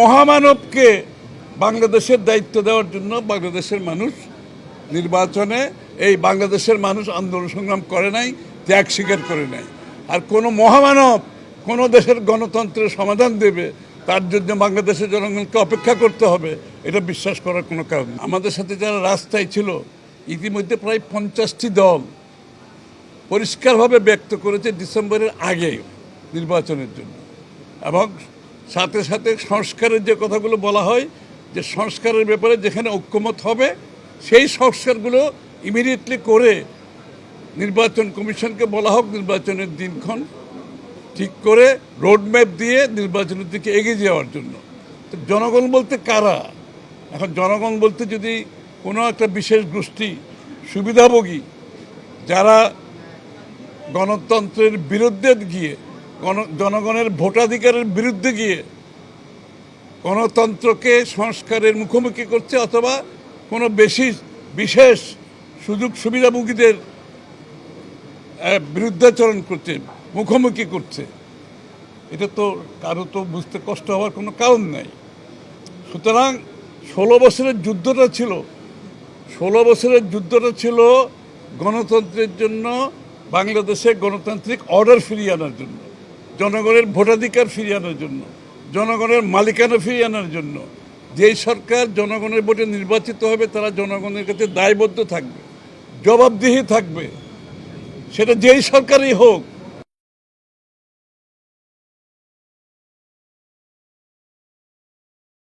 মহামানবকে বাংলাদেশের দায়িত্ব দেওয়ার জন্য বাংলাদেশের মানুষ নির্বাচনে এই বাংলাদেশের মানুষ আন্দোলন সংগ্রাম করে নাই, ত্যাগ স্বীকার করে নাই আর কোনো মহামানব কোনো দেশের গণতন্ত্রের সমাধান দেবে, তার জন্য বাংলাদেশের জনগণকে অপেক্ষা করতে হবে, এটা বিশ্বাস করার কোনো কারণ। আমাদের সাথে যারা রাস্তায় ছিল, ইতিমধ্যে প্রায় পঞ্চাশটি দল পরিষ্কারভাবে ব্যক্ত করেছে ডিসেম্বরের আগে নির্বাচনের জন্য এবং সাথে সাথে সংস্কারের যে কথাগুলো বলা হয়, যে সংস্কারের ব্যাপারে যেখানে ঐক্যমত হবে, সেই সংস্কারগুলো ইমিডিয়েটলি করে নির্বাচন কমিশনকে বলা হোক, নির্বাচনের দিনক্ষণ ঠিক করে রোডম্যাপ দিয়ে নির্বাচনের দিকে এগিয়ে যাওয়ার জন্য। তো জনগণ বলতে কারা? এখন জনগণ বলতে যদি কোনো একটা বিশেষ গোষ্ঠী, সুবিধাভোগী, যারা গণতন্ত্রের বিরুদ্ধে গিয়ে জনগণের ভোটাধিকারের বিরুদ্ধে গিয়ে গণতন্ত্রকে সংস্কারের মুখোমুখি করছে অথবা কোনো বেশি বিশেষ সুযোগ সুবিধাভোগীদের বিরুদ্ধাচরণ করছে, মুখোমুখি করছে। এটা তো কারও তো বুঝতে কষ্ট হওয়ার কোনো কারণ নাই। সুতরাং ষোলো বছরের যুদ্ধটা ছিল, ষোলো বছরের যুদ্ধটা ছিল গণতন্ত্রের জন্য, বাংলাদেশে গণতান্ত্রিক অর্ডার ফিরিয়ে আনার জন্য। জনগণের ভোটাধিকার ফিরিয়ে আনার জন্য, জনগণের মালিকানা ফিরিয়ে আনার জন্য, যেই সরকার জনগণের ভোটে নির্বাচিত হবে তারা জনগণের কাছে দায়বদ্ধ থাকবে, জবাবদিহি থাকবে, সেটা যেই সরকারই হোক